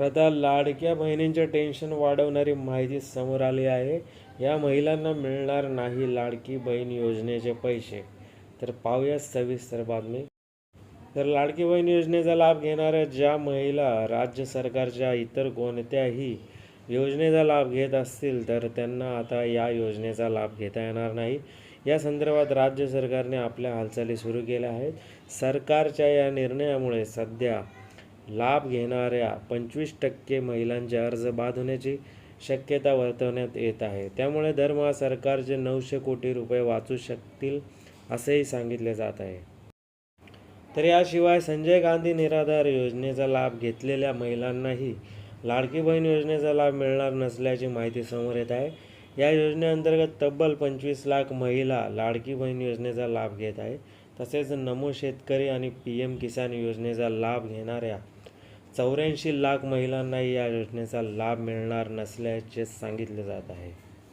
रदा लाडक्या बहिणींचे टेन्शन वाढवणारी माहिती समोर आली आहे. या महिलांना मिळणार नाही लाडकी बहीण योजनेचे पैसे. तर पाहूया सविस्तर बातमी. तर लाडकी बहीण योजनेचा लाभ घेणाऱ्या ज्या महिला राज्य सरकारच्या इतर कोणत्याही योजनेचा लाभ घेत असतील तर त्यांना आता या योजनेचा लाभ घेता येणार नाही. या संदर्भात राज्य सरकारने आपल्या हालचाली सुरू केल्या आहेत. सरकारच्या या निर्णयामुळे सध्या लाभ घेणाऱ्या पंचवीस टक्के महिलांचे अर्ज बाद होण्याची शक्यता वर्तवण्यात येत आहे. त्यामुळे दरमहा सरकारचे नऊशे कोटी रुपये वाचू शकतील असेही सांगितले जात आहे. तर याशिवाय संजय गांधी निराधार योजनेचा लाभ घेतलेल्या महिलांनाही लाडकी बहीण योजनेचा लाभ मिळणार नसल्याची माहिती समोर येत आहे. या योजनेअंतर्गत तब्बल पंचवीस लाख महिला लाडकी बहीण योजनेचा लाभ घेत आहे तसेच नमो शेतकरी आणि पी एम किसान योजनेचा लाभ घेणाऱ्या चौऱ्याऐंशी लाख महिलांना या योजनेचा लाभ मिळणार नसल्याचे सांगितले जात आहे.